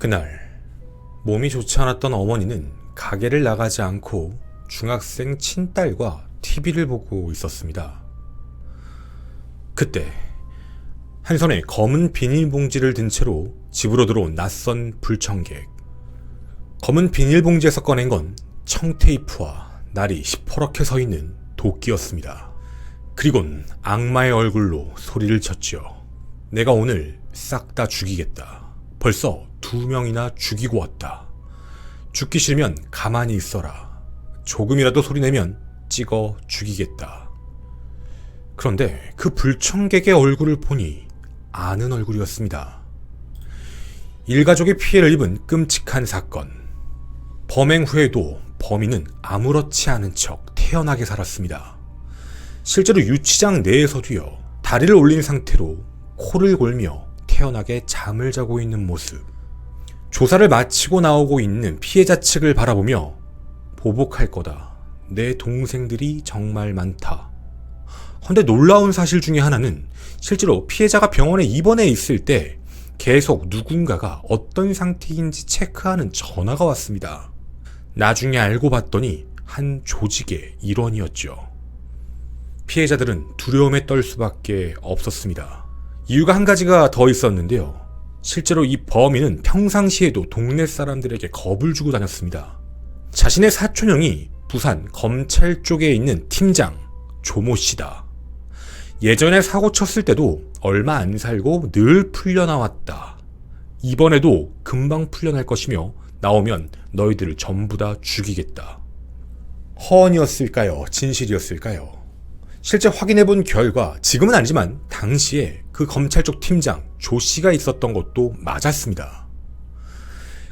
그날 몸이 좋지 않았던 어머니는 가게를 나가지 않고 중학생 친딸과 TV를 보고 있었습니다. 그때 한 손에 검은 비닐봉지를 든 채로 집으로 들어온 낯선 불청객. 검은 비닐봉지에서 꺼낸 건 청테이프와 날이 시퍼렇게 서 있는 도끼였습니다. 그리곤 악마의 얼굴로 소리를 쳤지요. 내가 오늘 싹 다 죽이겠다. 벌써 두 명이나 죽이고 왔다. 죽기 싫으면 가만히 있어라. 조금이라도 소리내면 찍어 죽이겠다. 그런데 그 불청객의 얼굴을 보니 아는 얼굴이었습니다. 일가족이 피해를 입은 끔찍한 사건. 범행 후에도 범인은 아무렇지 않은 척 태연하게 살았습니다. 실제로 유치장 내에서도요, 다리를 올린 상태로 코를 골며 태연하게 잠을 자고 있는 모습. 조사를 마치고 나오고 있는 피해자 측을 바라보며 보복할 거다. 내 동생들이 정말 많다. 근데 놀라운 사실 중에 하나는 실제로 피해자가 병원에 입원해 있을 때 계속 누군가가 어떤 상태인지 체크하는 전화가 왔습니다. 나중에 알고 봤더니 한 조직의 일원이었죠. 피해자들은 두려움에 떨 수밖에 없었습니다. 이유가 한 가지가 더 있었는데요. 실제로 이 범인은 평상시에도 동네 사람들에게 겁을 주고 다녔습니다. 자신의 사촌형이 부산 검찰 쪽에 있는 팀장 조모 씨다. 예전에 사고 쳤을 때도 얼마 안 살고 늘 풀려나왔다. 이번에도 금방 풀려날 것이며 나오면 너희들을 전부 다 죽이겠다. 허언이었을까요? 진실이었을까요? 실제 확인해 본 결과 지금은 아니지만 당시에 그 검찰 쪽 팀장 조 씨가 있었던 것도 맞았습니다.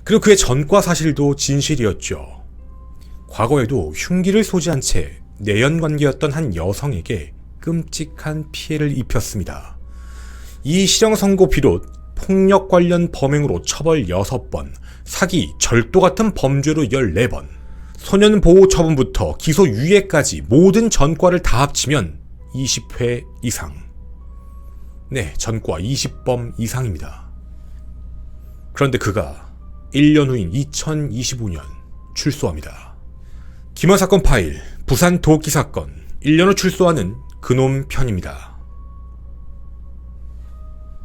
그리고 그의 전과 사실도 진실이었죠. 과거에도 흉기를 소지한 채 내연 관계였던 한 여성에게 끔찍한 피해를 입혔습니다. 이 실형 선고 비롯 폭력 관련 범행으로 처벌 6번, 사기, 절도 같은 범죄로 14번, 소년 보호 처분부터 기소 유예까지 모든 전과를 다 합치면 20회 이상. 네, 전과 20범 이상입니다. 그런데 그가 1년 후인 2025년 출소합니다. 김어 사건 파일, 부산 도끼 사건, 1년 후 출소하는 그놈 편입니다.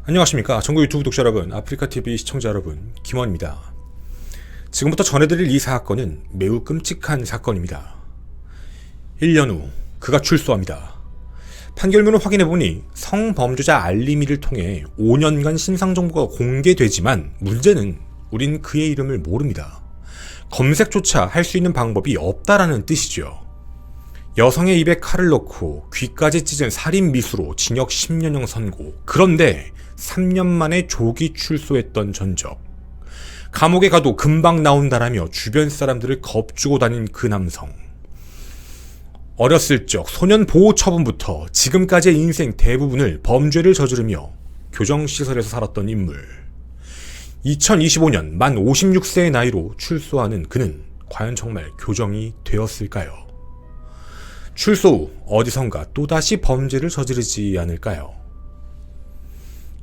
안녕하십니까. 전국 유튜브 독자 여러분, 아프리카TV 시청자 여러분, 김원입니다. 지금부터 전해드릴 이 사건은 매우 끔찍한 사건입니다. 1년 후, 그가 출소합니다. 판결문을 확인해 보니 성범죄자 알림이를 통해 5년간 신상 정보가 공개되지만 문제는 우린 그의 이름을 모릅니다. 검색조차 할 수 있는 방법이 없다라는 뜻이죠. 여성의 입에 칼을 넣고 귀까지 찢은 살인 미수로 징역 10년형 선고. 그런데 3년 만에 조기 출소했던 전적. 감옥에 가도 금방 나온다라며 주변 사람들을 겁주고 다닌 그 남성. 어렸을 적 소년 보호 처분부터 지금까지의 인생 대부분을 범죄를 저지르며 교정시설에서 살았던 인물. 2025년 만 56세의 나이로 출소하는 그는 과연 정말 교정이 되었을까요? 출소 후 어디선가 또다시 범죄를 저지르지 않을까요?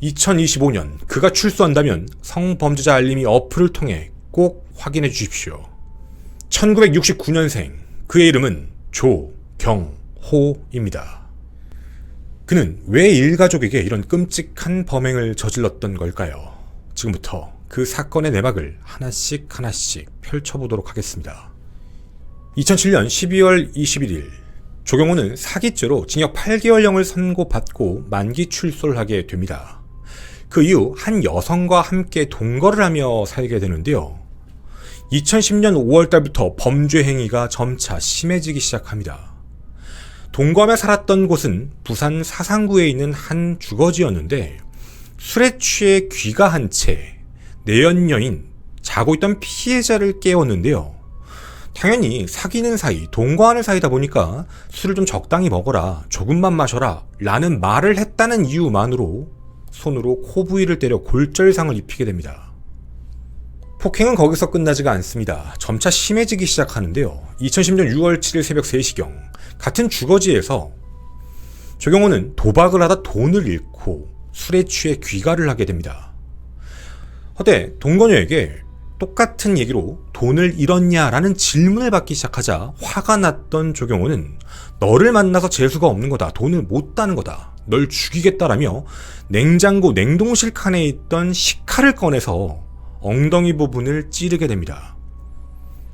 2025년 그가 출소한다면 성범죄자 알림이 어플을 통해 꼭 확인해 주십시오. 1969년생 그의 이름은 조 경호입니다. 그는 왜 일가족에게 이런 끔찍한 범행을 저질렀던 걸까요? 지금부터 그 사건의 내막을 하나씩 하나씩 펼쳐보도록 하겠습니다. 2007년 12월 21일 조경호는 사기죄로 징역 8개월형을 선고받고 만기 출소를 하게 됩니다. 그 이후 한 여성과 함께 동거를 하며 살게 되는데요. 2010년 5월달부터 범죄 행위가 점차 심해지기 시작합니다. 동거하며 살았던 곳은 부산 사상구에 있는 한 주거지였는데 술에 취해 귀가한 채 내연녀인 자고 있던 피해자를 깨웠는데요. 당연히 사귀는 사이, 동거하는 사이다 보니까 술을 좀 적당히 먹어라, 조금만 마셔라, 라는 말을 했다는 이유만으로 손으로 코 부위를 때려 골절상을 입히게 됩니다. 폭행은 거기서 끝나지가 않습니다. 점차 심해지기 시작하는데요. 2010년 6월 7일 새벽 3시경, 같은 주거지에서 조경호는 도박을 하다 돈을 잃고 술에 취해 귀가를 하게 됩니다. 허대 동건녀에게 똑같은 얘기로 돈을 잃었냐라는 질문을 받기 시작하자 화가 났던 조경호는 너를 만나서 재수가 없는 거다. 돈을 못 따는 거다. 널 죽이겠다라며 냉장고 냉동실 칸에 있던 식칼을 꺼내서 엉덩이 부분을 찌르게 됩니다.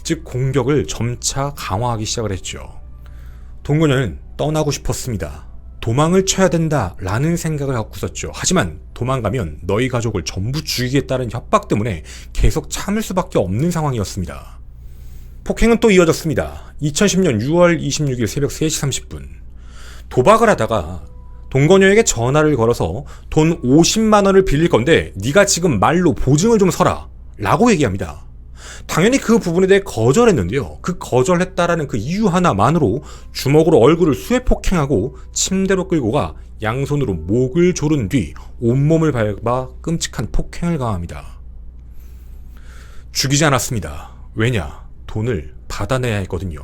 즉 공격을 점차 강화하기 시작을 했죠. 동건녀는 떠나고 싶었습니다. 도망을 쳐야 된다라는 생각을 갖고 있었죠. 하지만 도망가면 너희 가족을 전부 죽이겠다는 협박 때문에 계속 참을 수밖에 없는 상황이었습니다. 폭행은 또 이어졌습니다. 2010년 6월 26일 새벽 3시 30분. 도박을 하다가 동건녀에게 전화를 걸어서 돈 50만 원을 빌릴 건데 네가 지금 말로 보증을 좀 서라 라고 얘기합니다. 당연히 그 부분에 대해 거절했는데요. 그 거절했다라는 그 이유 하나만으로 주먹으로 얼굴을 수해 폭행하고 침대로 끌고 가 양손으로 목을 조른 뒤 온몸을 밟아 끔찍한 폭행을 가합니다. 죽이지 않았습니다. 왜냐? 돈을 받아내야 했거든요.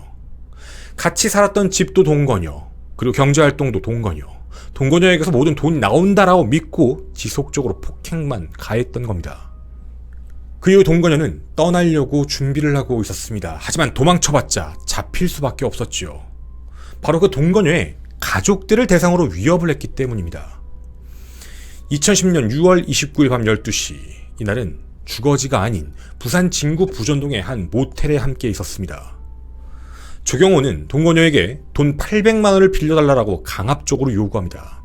같이 살았던 집도 동거녀, 그리고 경제활동도 동거녀, 동거녀에게서 모든 돈이 나온다라고 믿고 지속적으로 폭행만 가했던 겁니다. 그 이후 동거녀는 떠나려고 준비를 하고 있었습니다. 하지만 도망쳐봤자 잡힐 수밖에 없었지요. 바로 그 동거녀의 가족들을 대상으로 위협을 했기 때문입니다. 2010년 6월 29일 밤 12시 이날은 주거지가 아닌 부산 진구 부전동의 한 모텔에 함께 있었습니다. 조경호는 동거녀에게 돈 800만 원을 빌려달라고 강압적으로 요구합니다.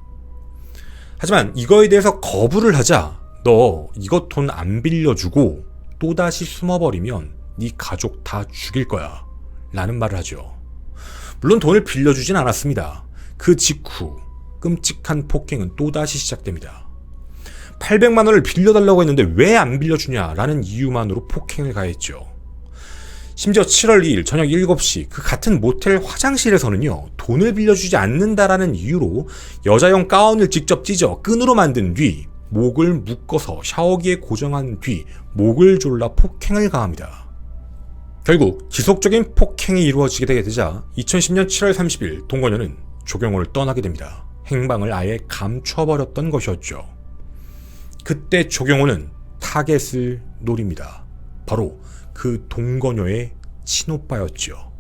하지만 이거에 대해서 거부를 하자 너 이것 돈 안 빌려주고 또다시 숨어버리면 네 가족 다 죽일 거야 라는 말을 하죠. 물론 돈을 빌려주진 않았습니다. 그 직후 끔찍한 폭행은 또다시 시작됩니다. 800만 원을 빌려달라고 했는데 왜 안 빌려주냐라는 이유만으로 폭행을 가했죠. 심지어 7월 2일 저녁 7시 그 같은 모텔 화장실에서는요 돈을 빌려주지 않는다라는 이유로 여자용 가운을 직접 찢어 끈으로 만든 뒤 목을 묶어서 샤워기에 고정한 뒤 목을 졸라 폭행을 가합니다. 결국 지속적인 폭행이 이루어지게 되게 되자 2010년 7월 30일 동건녀는 조경호를 떠나게 됩니다. 행방을 아예 감춰버렸던 것이었죠. 그때 조경호는 타겟을 노립니다. 바로 그 동건녀의 친오빠였죠.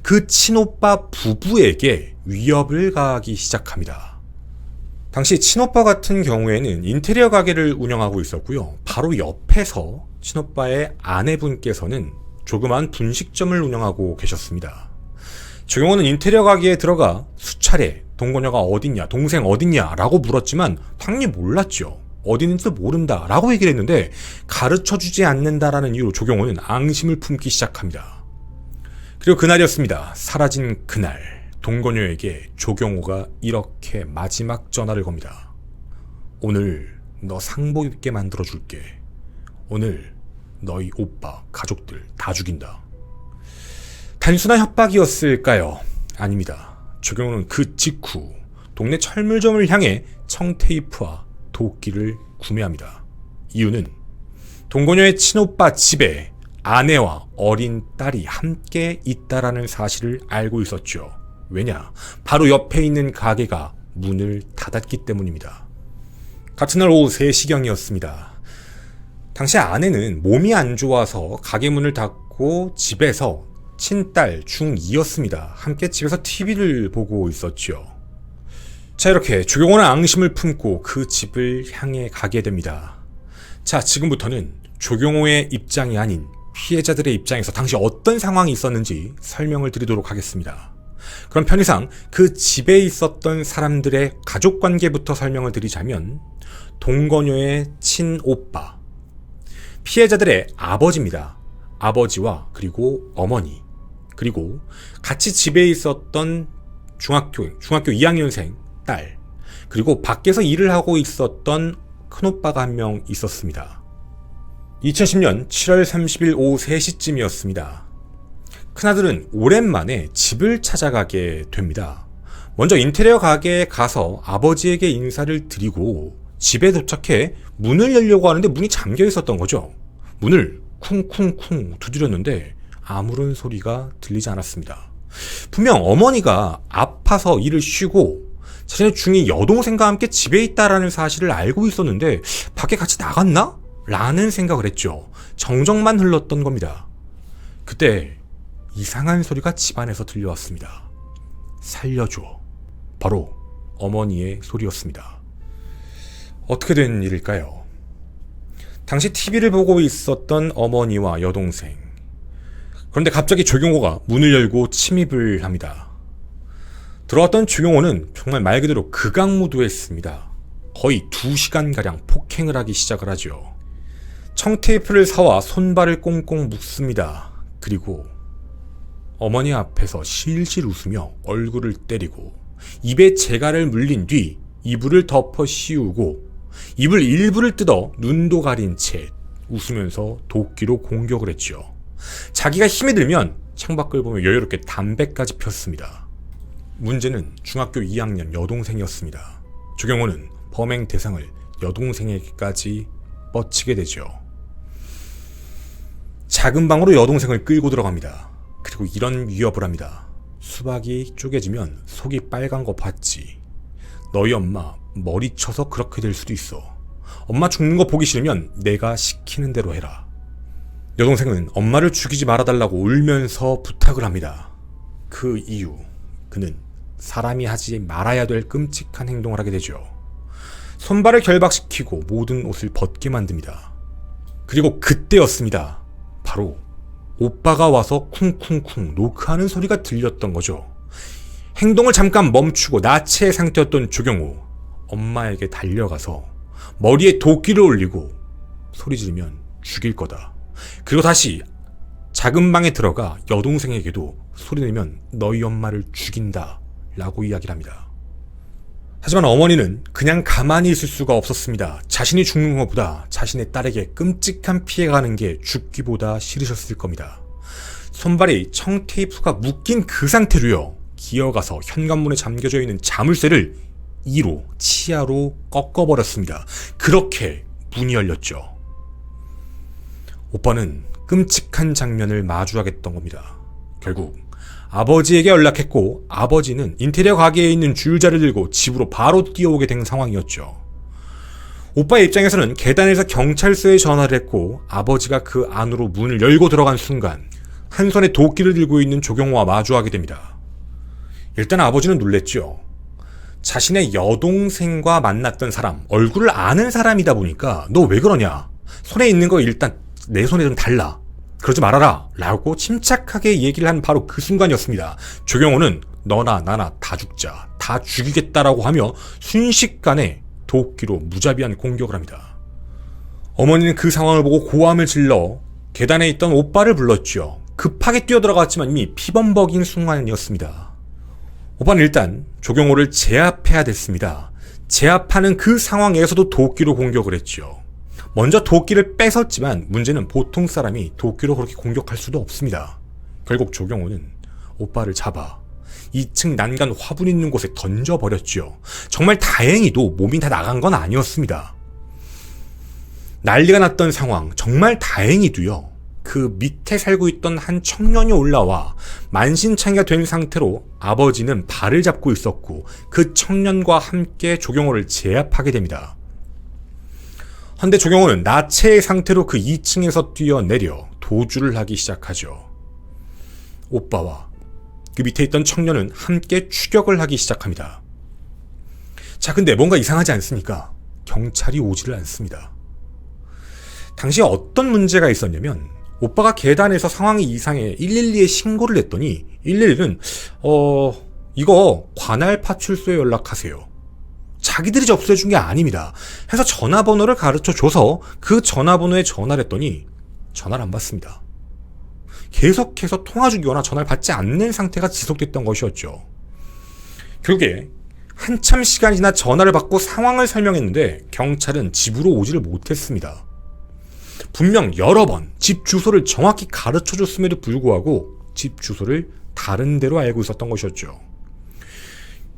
그 친오빠 부부에게 위협을 가하기 시작합니다. 당시 친오빠 같은 경우에는 인테리어 가게를 운영하고 있었고요. 바로 옆에서 친오빠의 아내분께서는 조그만 분식점을 운영하고 계셨습니다. 조경호는 인테리어 가게에 들어가 수차례 동거녀가 어딨냐, 동생 어딨냐 라고 물었지만 당연히 몰랐죠. 어디 있는지도 모른다 라고 얘기를 했는데 가르쳐 주지 않는다라는 이유로 조경호는 앙심을 품기 시작합니다. 그리고 그날이었습니다. 사라진 그날 동건녀에게 조경호가 이렇게 마지막 전화를 겁니다. 오늘 너 상복 입게 만들어 줄게. 오늘 너희 오빠 가족들 다 죽인다. 단순한 협박이었을까요? 아닙니다. 조경호는 그 직후 동네 철물점을 향해 청테이프와 도끼를 구매합니다. 이유는 동거녀의 친오빠 집에 아내와 어린 딸이 함께 있다라는 사실을 알고 있었죠. 왜냐? 바로 옆에 있는 가게가 문을 닫았기 때문입니다. 같은 날 오후 3시경이었습니다. 당시 아내는 몸이 안 좋아서 가게 문을 닫고 집에서 친딸 중2였습니다. 함께 집에서 TV를 보고 있었죠. 자, 이렇게 조경호는 앙심을 품고 그 집을 향해 가게 됩니다. 자, 지금부터는 조경호의 입장이 아닌 피해자들의 입장에서 당시 어떤 상황이 있었는지 설명을 드리도록 하겠습니다. 그럼 편의상 그 집에 있었던 사람들의 가족 관계부터 설명을 드리자면 동거녀의 친오빠, 피해자들의 아버지입니다. 아버지와 그리고 어머니, 그리고 같이 집에 있었던 중학교, 중학교 2학년생 딸, 그리고 밖에서 일을 하고 있었던 큰오빠가 한 명 있었습니다. 2010년 7월 30일 오후 3시쯤이었습니다. 큰아들은 오랜만에 집을 찾아가게 됩니다. 먼저 인테리어 가게에 가서 아버지에게 인사를 드리고 집에 도착해 문을 열려고 하는데 문이 잠겨 있었던 거죠. 문을 쿵쿵쿵 두드렸는데 아무런 소리가 들리지 않았습니다. 분명 어머니가 아파서 일을 쉬고 자신의 중이 여동생과 함께 집에 있다라는 사실을 알고 있었는데 밖에 같이 나갔나? 라는 생각을 했죠. 정적만 흘렀던 겁니다. 그때 이상한 소리가 집안에서 들려왔습니다. 살려줘. 바로 어머니의 소리였습니다. 어떻게 된 일일까요? 당시 TV를 보고 있었던 어머니와 여동생. 그런데 갑자기 조경호가 문을 열고 침입을 합니다. 들어왔던 조경호는 정말 말 그대로 극악무도했습니다. 거의 2시간가량 폭행을 하기 시작을 하죠. 청테이프를 사와 손발을 꽁꽁 묶습니다. 그리고 어머니 앞에서 실실 웃으며 얼굴을 때리고 입에 재갈을 물린 뒤 이불을 덮어 씌우고 입을 일부를 뜯어 눈도 가린 채 웃으면서 도끼로 공격을 했죠. 자기가 힘이 들면 창밖을 보며 여유롭게 담배까지 폈습니다. 문제는 중학교 2학년 여동생이었습니다. 조경호는 범행 대상을 여동생에게까지 뻗치게 되죠. 작은 방으로 여동생을 끌고 들어갑니다. 그리고 이런 위협을 합니다. 수박이 쪼개지면 속이 빨간 거 봤지. 너희 엄마 머리 쳐서 그렇게 될 수도 있어. 엄마 죽는 거 보기 싫으면 내가 시키는 대로 해라. 여동생은 엄마를 죽이지 말아달라고 울면서 부탁을 합니다. 그 이유, 그는 사람이 하지 말아야 될 끔찍한 행동을 하게 되죠. 손발을 결박시키고 모든 옷을 벗게 만듭니다. 그리고 그때였습니다. 바로 오빠가 와서 쿵쿵쿵 노크하는 소리가 들렸던 거죠. 행동을 잠깐 멈추고 나체 상태였던 조경호. 엄마에게 달려가서 머리에 도끼를 올리고 소리 지르면 죽일 거다. 그리고 다시 작은 방에 들어가 여동생에게도 소리 내면 너희 엄마를 죽인다. 라고 이야기를 합니다. 하지만 어머니는 그냥 가만히 있을 수가 없었습니다. 자신이 죽는 것보다 자신의 딸에게 끔찍한 피해가 가는 게 죽기보다 싫으셨을 겁니다. 손발이 청테이프가 묶인 그 상태로요. 기어가서 현관문에 잠겨져 있는 자물쇠를 2로 치아로 꺾어버렸습니다. 그렇게 문이 열렸죠. 오빠는 끔찍한 장면을 마주하겠던 겁니다. 결국 아버지에게 연락했고 아버지는 인테리어 가게에 있는 줄자를 들고 집으로 바로 뛰어오게 된 상황이었죠. 오빠의 입장에서는 계단에서 경찰서에 전화를 했고 아버지가 그 안으로 문을 열고 들어간 순간 한 손에 도끼를 들고 있는 조경호와 마주하게 됩니다. 일단 아버지는 놀랬죠. 자신의 여동생과 만났던 사람, 얼굴을 아는 사람이다 보니까 너 왜 그러냐? 손에 있는 거 일단 내 손에 좀 달라. 그러지 말아라. 라고 침착하게 얘기를 한 바로 그 순간이었습니다. 조경호는 너나 나나 다 죽자. 다 죽이겠다라고 하며 순식간에 도끼로 무자비한 공격을 합니다. 어머니는 그 상황을 보고 고함을 질러 계단에 있던 오빠를 불렀죠. 급하게 뛰어들어갔지만 이미 피범벅인 순간이었습니다. 오빠는 일단 조경호를 제압해야 됐습니다. 제압하는 그 상황에서도 도끼로 공격을 했죠. 먼저 도끼를 뺏었지만 문제는 보통 사람이 도끼로 그렇게 공격할 수도 없습니다. 결국 조경호는 오빠를 잡아 2층 난간 화분 있는 곳에 던져버렸죠. 정말 다행히도 몸이 다 나간 건 아니었습니다. 난리가 났던 상황, 정말 다행히도요. 그 밑에 살고 있던 한 청년이 올라와 만신창이가 된 상태로 아버지는 발을 잡고 있었고 그 청년과 함께 조경호를 제압하게 됩니다. 헌데 조경호는 나체의 상태로 그 2층에서 뛰어내려 도주를 하기 시작하죠. 오빠와 그 밑에 있던 청년은 함께 추격을 하기 시작합니다. 자, 근데 뭔가 이상하지 않습니까? 경찰이 오지를 않습니다. 당시 어떤 문제가 있었냐면 오빠가 계단에서 상황이 이상해 112에 신고를 했더니 112는 어 이거 관할 파출소에 연락하세요. 자기들이 접수해 준 게 아닙니다. 해서 전화번호를 가르쳐 줘서 그 전화번호에 전화를 했더니 전화를 안 받습니다. 계속해서 통화 중이거나 전화를 받지 않는 상태가 지속됐던 것이었죠. 결국에 한참 시간이 지나 전화를 받고 상황을 설명했는데 경찰은 집으로 오지를 못했습니다. 분명 여러 번 집 주소를 정확히 가르쳐 줬음에도 불구하고 집 주소를 다른 데로 알고 있었던 것이었죠.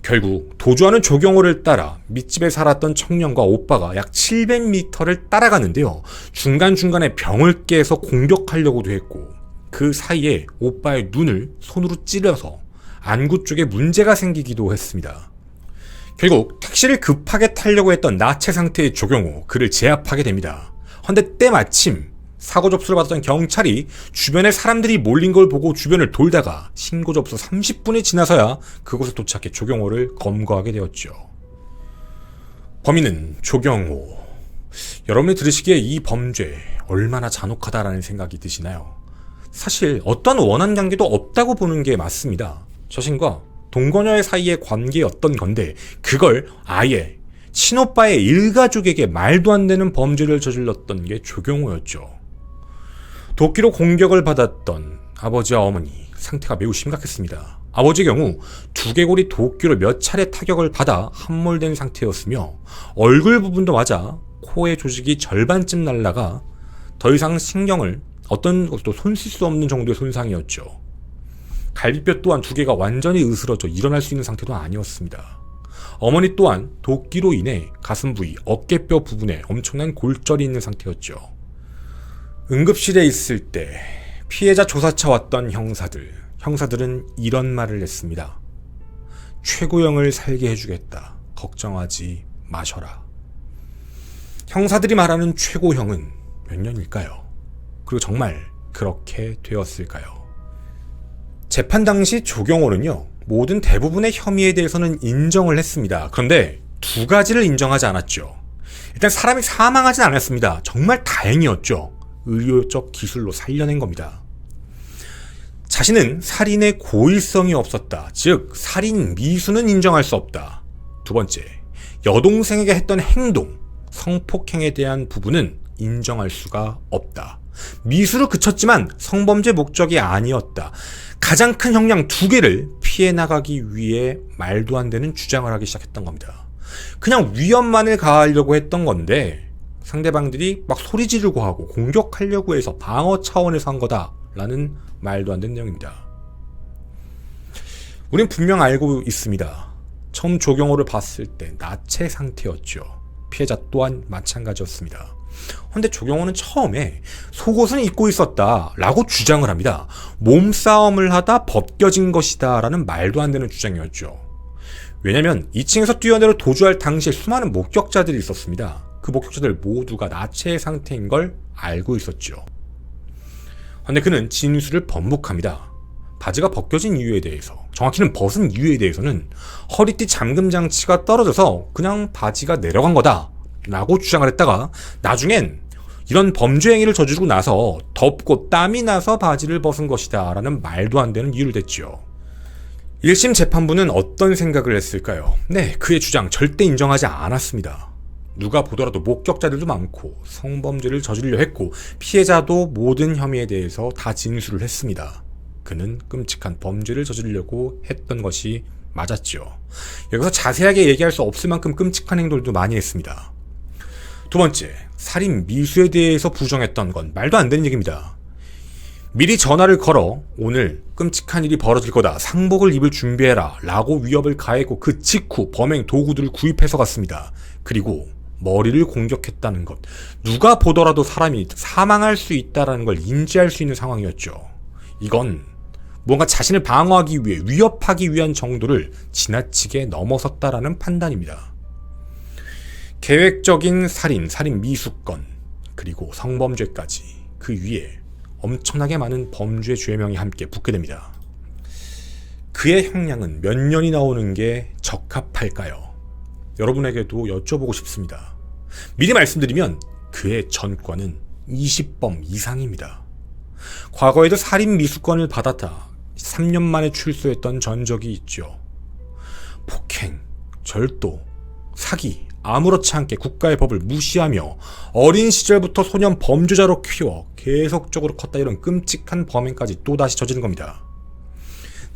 결국 도주하는 조경호를 따라 밑집에 살았던 청년과 오빠가 약 700m를 따라가는데요. 중간중간에 병을 깨서 공격하려고도 했고 그 사이에 오빠의 눈을 손으로 찌려서 안구 쪽에 문제가 생기기도 했습니다. 결국 택시를 급하게 타려고 했던 나체 상태의 조경호 그를 제압하게 됩니다. 헌데 때마침 사고 접수를 받았던 경찰이 주변에 사람들이 몰린 걸 보고 주변을 돌다가 신고 접수 30분이 지나서야 그곳에 도착해 조경호를 검거하게 되었죠. 범인은 조경호. 여러분이 들으시기에 이 범죄 얼마나 잔혹하다라는 생각이 드시나요? 사실 어떤 원한 관계도 없다고 보는 게 맞습니다. 자신과 동거녀의 사이의 관계였던 건데 그걸 아예 친오빠의 일가족에게 말도 안 되는 범죄를 저질렀던 게 조경호였죠. 도끼로 공격을 받았던 아버지와 어머니 상태가 매우 심각했습니다. 아버지의 경우 두개골이 도끼로 몇 차례 타격을 받아 함몰된 상태였으며 얼굴 부분도 맞아 코의 조직이 절반쯤 날라가 더 이상 신경을 어떤 것도 손쓸 수 없는 정도의 손상이었죠. 갈비뼈 또한 두 개가 완전히 으스러져 일어날 수 있는 상태도 아니었습니다. 어머니 또한 도끼로 인해 가슴 부위, 어깨뼈 부분에 엄청난 골절이 있는 상태였죠. 응급실에 있을 때 피해자 조사차 왔던 형사들, 형사들은 이런 말을 했습니다. 최고형을 살게 해주겠다. 걱정하지 마셔라. 형사들이 말하는 최고형은 몇 년일까요? 그리고 정말 그렇게 되었을까요? 재판 당시 조경호는요, 모든 대부분의 혐의에 대해서는 인정을 했습니다. 그런데 두 가지를 인정하지 않았죠. 일단 사람이 사망하진 않았습니다. 정말 다행이었죠. 의료적 기술로 살려낸 겁니다. 자신은 살인의 고의성이 없었다. 즉, 살인 미수는 인정할 수 없다. 두 번째, 여동생에게 했던 행동, 성폭행에 대한 부분은 인정할 수가 없다. 미수로 그쳤지만 성범죄 목적이 아니었다. 가장 큰 형량 두 개를 피해 나가기 위해 말도 안 되는 주장을 하기 시작했던 겁니다. 그냥 위험만을 가하려고 했던 건데 상대방들이 막 소리 지르고 하고 공격하려고 해서 방어 차원에서 한 거다라는 말도 안 되는 내용입니다. 우린 분명 알고 있습니다. 처음 조경호를 봤을 때 나체 상태였죠. 피해자 또한 마찬가지였습니다. 근데 조경호는 처음에 속옷은 입고 있었다라고 주장을 합니다. 몸싸움을 하다 벗겨진 것이다라는 말도 안 되는 주장이었죠. 왜냐면 2층에서 뛰어내려 도주할 당시에 수많은 목격자들이 있었습니다. 그 목격자들 모두가 나체 상태인 걸 알고 있었죠. 근데 그는 진술을 번복합니다. 바지가 벗겨진 이유에 대해서, 정확히는 벗은 이유에 대해서는 허리띠 잠금 장치가 떨어져서 그냥 바지가 내려간 거다. 라고 주장을 했다가 나중엔 이런 범죄 행위를 저지르고 나서 덥고 땀이 나서 바지를 벗은 것이다 라는 말도 안 되는 이유를 댔지요. 1심 재판부는 어떤 생각을 했을까요? 네, 그의 주장 절대 인정하지 않았습니다. 누가 보더라도 목격자들도 많고 성범죄를 저지르려 했고 피해자도 모든 혐의에 대해서 다 진술을 했습니다. 그는 끔찍한 범죄를 저지르려고 했던 것이 맞았죠. 여기서 자세하게 얘기할 수 없을 만큼 끔찍한 행동도 많이 했습니다. 두 번째, 살인 미수에 대해서 부정했던 건 말도 안 되는 얘기입니다. 미리 전화를 걸어 오늘 끔찍한 일이 벌어질 거다. 상복을 입을 준비해라. 라고 위협을 가했고 그 직후 범행 도구들을 구입해서 갔습니다. 그리고 머리를 공격했다는 것. 누가 보더라도 사람이 사망할 수 있다라는 걸 인지할 수 있는 상황이었죠. 이건 뭔가 자신을 방어하기 위해 위협하기 위한 정도를 지나치게 넘어섰다라는 판단입니다. 계획적인 살인, 살인 미수건, 그리고 성범죄까지 그 위에 엄청나게 많은 범죄 죄명이 함께 붙게 됩니다. 그의 형량은 몇 년이 나오는 게 적합할까요? 여러분에게도 여쭤보고 싶습니다. 미리 말씀드리면 그의 전과는 20범 이상입니다. 과거에도 살인 미수건을 받았다 3년 만에 출소했던 전적이 있죠. 폭행, 절도, 사기, 아무렇지 않게 국가의 법을 무시하며 어린 시절부터 소년 범죄자로 키워 계속적으로 컸다 이런 끔찍한 범행까지 또다시 저지른 겁니다.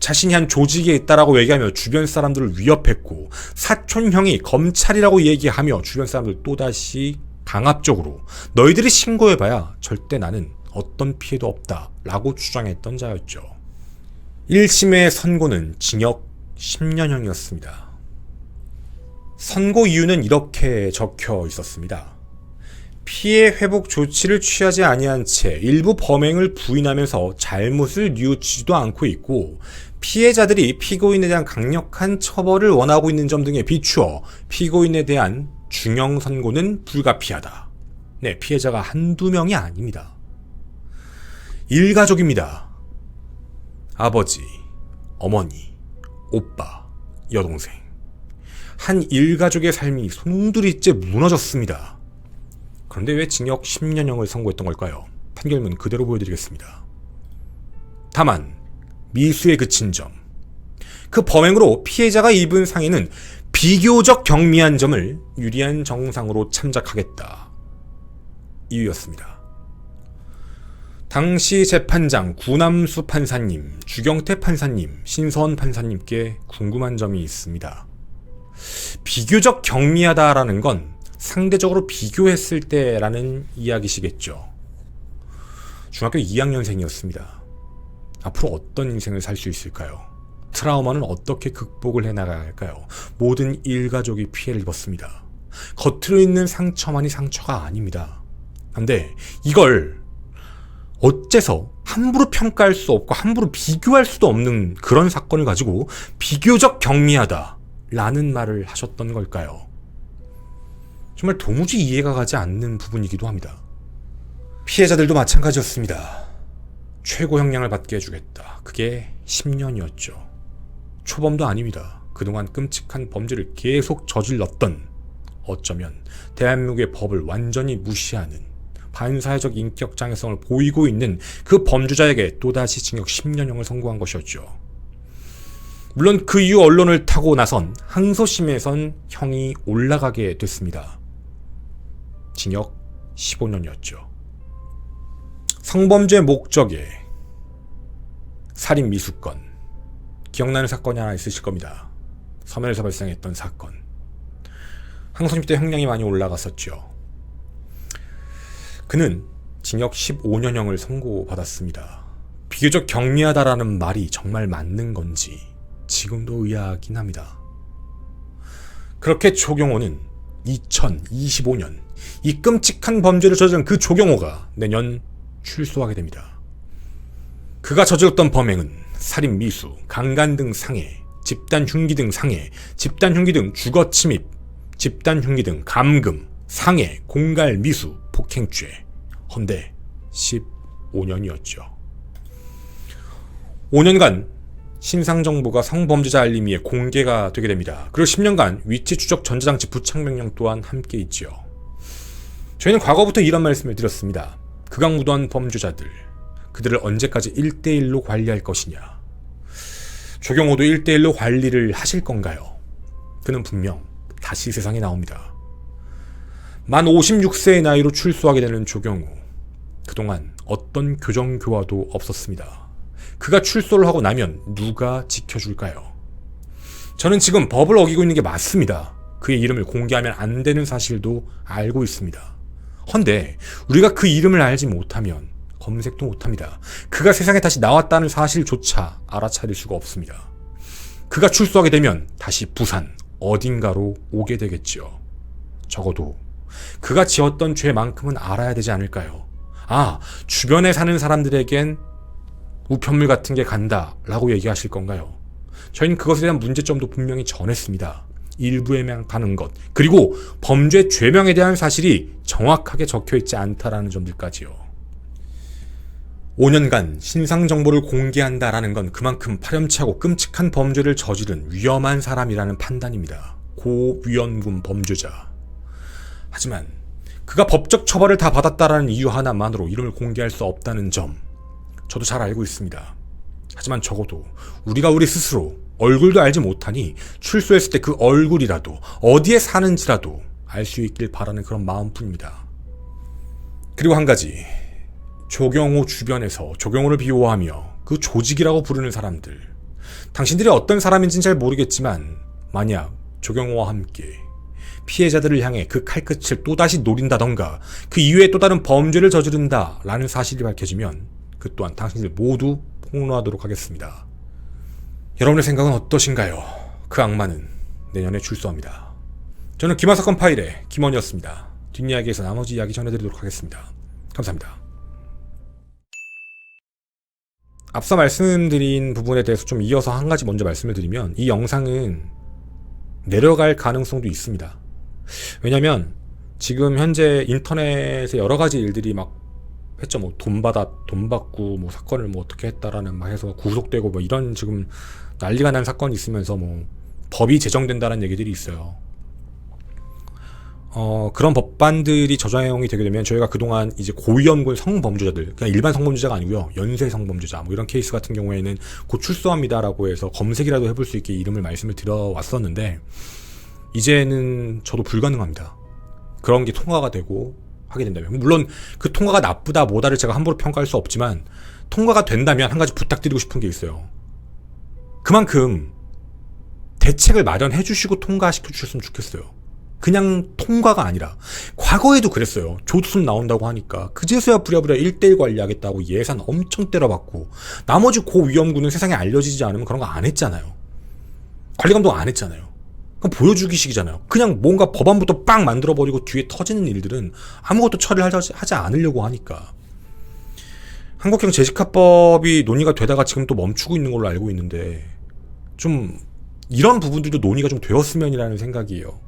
자신이 한 조직에 있다라고 얘기하며 주변 사람들을 위협했고 사촌형이 검찰이라고 얘기하며 주변 사람들 또다시 강압적으로 너희들이 신고해봐야 절대 나는 어떤 피해도 없다 라고 주장했던 자였죠. 1심의 선고는 징역 10년형이었습니다. 선고 이유는 이렇게 적혀 있었습니다. 피해 회복 조치를 취하지 아니한 채 일부 범행을 부인하면서 잘못을 뉘우치지도 않고 있고 피해자들이 피고인에 대한 강력한 처벌을 원하고 있는 점 등에 비추어 피고인에 대한 중형 선고는 불가피하다. 네, 피해자가 한두 명이 아닙니다. 일가족입니다. 아버지, 어머니, 오빠, 여동생. 한 일가족의 삶이 손들이째 무너졌습니다. 그런데 왜 징역 10년형을 선고했던 걸까요? 판결문 그대로 보여드리겠습니다. 다만, 미수에 그친 점. 그 범행으로 피해자가 입은 상해는 비교적 경미한 점을 유리한 정상으로 참작하겠다. 이유였습니다. 당시 재판장 구남수 판사님, 주경태 판사님, 신선 판사님께 궁금한 점이 있습니다. 비교적 경미하다라는 건 상대적으로 비교했을 때라는 이야기시겠죠. 중학교 2학년생이었습니다. 앞으로 어떤 인생을 살 수 있을까요? 트라우마는 어떻게 극복을 해나가야 할까요? 모든 일가족이 피해를 입었습니다. 겉으로 있는 상처만이 상처가 아닙니다. 근데 이걸 어째서 함부로 평가할 수 없고 함부로 비교할 수도 없는 그런 사건을 가지고 비교적 경미하다 라는 말을 하셨던 걸까요? 정말 도무지 이해가 가지 않는 부분이기도 합니다. 피해자들도 마찬가지였습니다. 최고 형량을 받게 해주겠다. 그게 10년이었죠. 초범도 아닙니다. 그동안 끔찍한 범죄를 계속 저질렀던 어쩌면 대한민국의 법을 완전히 무시하는 반사회적 인격 장애성을 보이고 있는 그 범죄자에게 또다시 징역 10년형을 선고한 것이었죠. 물론 그 이후 언론을 타고 나선 항소심에선 형이 올라가게 됐습니다. 징역 15년이었죠. 성범죄 목적에 살인 미수건 기억나는 사건이 하나 있으실 겁니다. 서면에서 발생했던 사건. 항소심 때 형량이 많이 올라갔었죠. 그는 징역 15년형을 선고받았습니다. 비교적 경미하다라는 말이 정말 맞는 건지 지금도 의아하긴 합니다. 그렇게 조경호는 2025년 이 끔찍한 범죄를 저지른 그 조경호가 내년 출소하게 됩니다. 그가 저질렀던 범행은 살인 미수, 강간 등 상해, 집단 흉기 등 상해, 집단 흉기 등 주거 침입, 집단 흉기 등 감금, 상해, 공갈 미수, 폭행죄. 헌데 15년이었죠. 5년간 신상 정보가 성범죄자 알림위에 공개가 되게 됩니다. 그리고 10년간 위치 추적 전자장치 부착 명령 또한 함께 있지요. 저희는 과거부터 이런 말씀을 드렸습니다. 극악무도한 범죄자들, 그들을 언제까지 1대1로 관리할 것이냐. 조경호도 1대1로 관리를 하실 건가요? 그는 분명 다시 세상에 나옵니다. 만 56세의 나이로 출소하게 되는 조경호. 그동안 어떤 교정교화도 없었습니다. 그가 출소를 하고 나면 누가 지켜줄까요? 저는 지금 법을 어기고 있는 게 맞습니다. 그의 이름을 공개하면 안 되는 사실도 알고 있습니다. 헌데 우리가 그 이름을 알지 못하면 검색도 못합니다. 그가 세상에 다시 나왔다는 사실조차 알아차릴 수가 없습니다. 그가 출소하게 되면 다시 부산 어딘가로 오게 되겠죠. 적어도 그가 지었던 죄만큼은 알아야 되지 않을까요? 아, 주변에 사는 사람들에겐 우편물 같은 게 간다 라고 얘기하실 건가요? 저희는 그것에 대한 문제점도 분명히 전했습니다. 일부에만 가는 것, 그리고 범죄 죄명에 대한 사실이 정확하게 적혀 있지 않다라는 점들까지요. 5년간 신상 정보를 공개한다라는 건 그만큼 파렴치하고 끔찍한 범죄를 저지른 위험한 사람이라는 판단입니다. 고위험군 범죄자. 하지만 그가 법적 처벌을 다 받았다라는 이유 하나만으로 이름을 공개할 수 없다는 점 저도 잘 알고 있습니다. 하지만 적어도 우리가 우리 스스로 얼굴도 알지 못하니 출소했을 때 그 얼굴이라도 어디에 사는지라도 알 수 있길 바라는 그런 마음뿐입니다. 그리고 한 가지 조경호 주변에서 조경호를 비호하며 그 조직이라고 부르는 사람들 당신들이 어떤 사람인지는 잘 모르겠지만 만약 조경호와 함께 피해자들을 향해 그 칼끝을 또다시 노린다던가 그 이후에 또 다른 범죄를 저지른다 라는 사실이 밝혀지면 그 또한 당신들 모두 폭로하도록 하겠습니다. 여러분의 생각은 어떠신가요? 그 악마는 내년에 출소합니다. 저는 김하 사건 파일의 김원이었습니다. 뒷이야기에서 나머지 이야기 전해드리도록 하겠습니다. 감사합니다. 앞서 말씀드린 부분에 대해서 좀 이어서 한 가지 먼저 말씀을 드리면 이 영상은 내려갈 가능성도 있습니다. 왜냐면 지금 현재 인터넷에 여러 가지 일들이 막 했죠. 뭐 돈 받아 돈 받고 뭐 사건을 뭐 어떻게 했다라는 막 해서 구속되고 뭐 이런 지금 난리가 난 사건이 있으면서 뭐 법이 제정된다는 얘기들이 있어요. 어, 그런 법반들이 저장이 되게 되면 저희가 그동안 이제 고위험군 성범죄자들, 그냥 일반 성범죄자가 아니고요. 연쇄 성범죄자, 뭐 이런 케이스 같은 경우에는 곧 출소합니다라고 해서 검색이라도 해볼 수 있게 이름을 말씀을 드려왔었는데, 이제는 저도 불가능합니다. 그런 게 통과가 되고 하게 된다면. 물론 그 통과가 나쁘다, 뭐다를 제가 함부로 평가할 수 없지만, 통과가 된다면 한 가지 부탁드리고 싶은 게 있어요. 그만큼 대책을 마련해 주시고 통과시켜 주셨으면 좋겠어요. 그냥 통과가 아니라 과거에도 그랬어요. 조두순 나온다고 하니까 그제서야 부랴부랴 1대1 관리하겠다고 예산 엄청 때려받고 나머지 고위험군은 세상에 알려지지 않으면 그런 거 안 했잖아요. 관리 감독 안 했잖아요. 그럼 보여주기식이잖아요. 그냥 뭔가 법안부터 빵 만들어버리고 뒤에 터지는 일들은 아무것도 처리를 하지, 하지 않으려고 하니까. 한국형 재직합법이 논의가 되다가 지금 또 멈추고 있는 걸로 알고 있는데 좀 이런 부분들도 논의가 좀 되었으면이라는 생각이에요.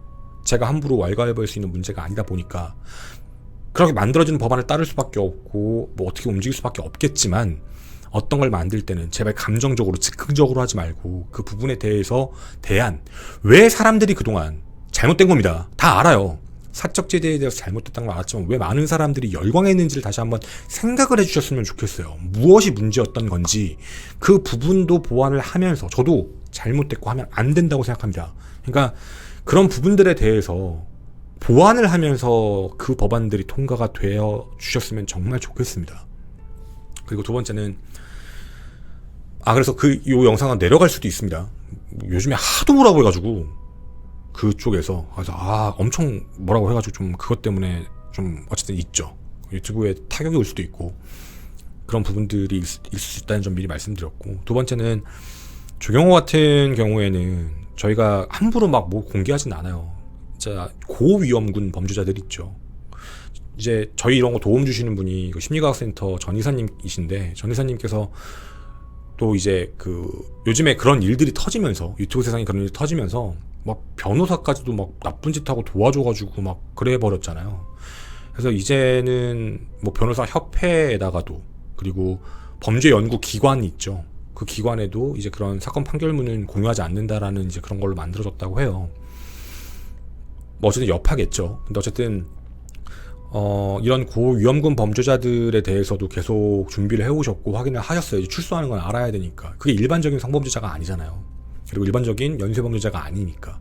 제가 함부로 왈가왈부할 수 있는 문제가 아니다 보니까 그렇게 만들어지는 법안을 따를 수밖에 없고 뭐 어떻게 움직일 수밖에 없겠지만 어떤 걸 만들 때는 제발 감정적으로 즉흥적으로 하지 말고 그 부분에 대해서 대한 왜 사람들이 그동안 잘못된 겁니다. 다 알아요. 사적제대에 대해서 잘못됐다는 걸 알았지만 왜 많은 사람들이 열광했는지를 다시 한번 생각을 해주셨으면 좋겠어요. 무엇이 문제였던 건지 그 부분도 보완을 하면서 저도 잘못됐고 하면 안 된다고 생각합니다. 그러니까 그런 부분들에 대해서 보완을 하면서 그 법안들이 통과가 되어 주셨으면 정말 좋겠습니다. 그리고 두 번째는 아 그래서 그 요 영상은 내려갈 수도 있습니다. 요즘에 하도 뭐라고 해가지고 그쪽에서 그래서 아 엄청 뭐라고 해가지고 좀 그것 때문에 좀 어쨌든 있죠. 유튜브에 타격이 올 수도 있고 그런 부분들이 있, 있을 수 있다는 점 미리 말씀드렸고 두 번째는 조경호 같은 경우에는 저희가 함부로 막 뭐 공개하진 않아요. 진짜 고위험군 범죄자들 있죠. 이제 저희 이런 거 도움 주시는 분이 그 심리과학센터 전 이사님이신데 전 이사님께서 또 이제 그 요즘에 그런 일들이 터지면서 유튜브 세상에 그런 일이 터지면서 막 변호사까지도 막 나쁜 짓 하고 도와줘가지고 막 그래 버렸잖아요. 그래서 이제는 뭐 변호사 협회에다가도 그리고 범죄 연구 기관이 있죠. 그 기관에도 이제 그런 사건 판결문은 공유하지 않는다라는 이제 그런 걸로 만들어졌다고 해요. 뭐 어쨌든 여파겠죠. 근데 어쨌든 어, 이런 고위험군 범죄자들에 대해서도 계속 준비를 해오셨고 확인을 하셨어요. 출소하는 건 알아야 되니까. 그게 일반적인 성범죄자가 아니잖아요. 그리고 일반적인 연쇄범죄자가 아니니까.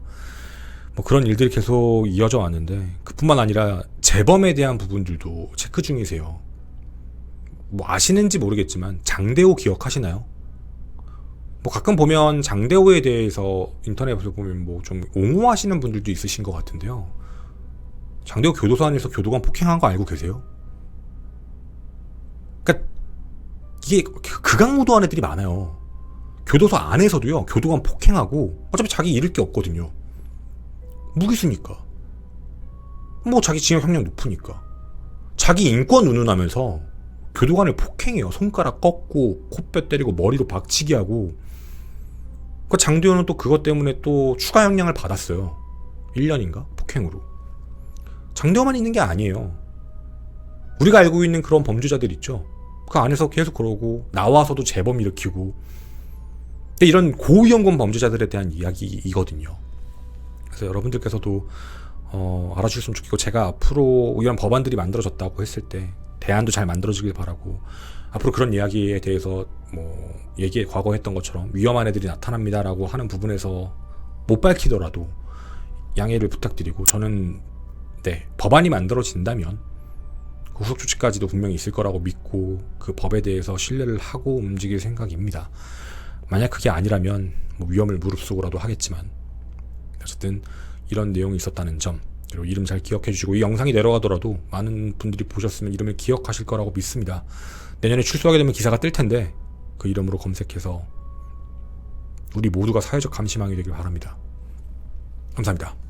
뭐 그런 일들이 계속 이어져 왔는데 그뿐만 아니라 재범에 대한 부분들도 체크 중이세요. 뭐 아시는지 모르겠지만 장대호 기억하시나요? 뭐 가끔 보면 장대호에 대해서 인터넷에서 보면 뭐 좀 옹호하시는 분들도 있으신 것 같은데요. 장대호 교도소 안에서 교도관 폭행한 거 알고 계세요? 그러니까 이게 극악무도한 애들이 많아요. 교도소 안에서도요. 교도관 폭행하고 어차피 자기 잃을 게 없거든요. 무기수니까. 뭐 자기 징역 형량 높으니까. 자기 인권 운운하면서 교도관을 폭행해요. 손가락 꺾고 코뼈 때리고 머리로 박치기 하고 그 장도연은 또 그것 때문에 또 추가 형량을 받았어요. 1년인가? 폭행으로. 장도연만 있는 게 아니에요. 우리가 알고 있는 그런 범죄자들 있죠. 그 안에서 계속 그러고 나와서도 재범 일으키고. 근데 이런 고위험군 범죄자들에 대한 이야기이거든요. 그래서 여러분들께서도 어, 알아주셨으면 좋겠고 제가 앞으로 이런 법안들이 만들어졌다고 했을 때 대안도 잘 만들어지길 바라고 앞으로 그런 이야기에 대해서 뭐 얘기 과거 했던 것처럼 위험한 애들이 나타납니다라고 하는 부분에서 못 밝히더라도 양해를 부탁드리고 저는 네 법안이 만들어진다면 그 후속 조치까지도 분명히 있을 거라고 믿고 그 법에 대해서 신뢰를 하고 움직일 생각입니다. 만약 그게 아니라면 뭐 위험을 무릅쓰고라도 하겠지만 어쨌든 이런 내용이 있었다는 점 그리고 이름 잘 기억해 주시고 이 영상이 내려가더라도 많은 분들이 보셨으면 이름을 기억하실 거라고 믿습니다. 내년에 출소하게 되면 기사가 뜰 텐데 그 이름으로 검색해서 우리 모두가 사회적 감시망이 되길 바랍니다. 감사합니다.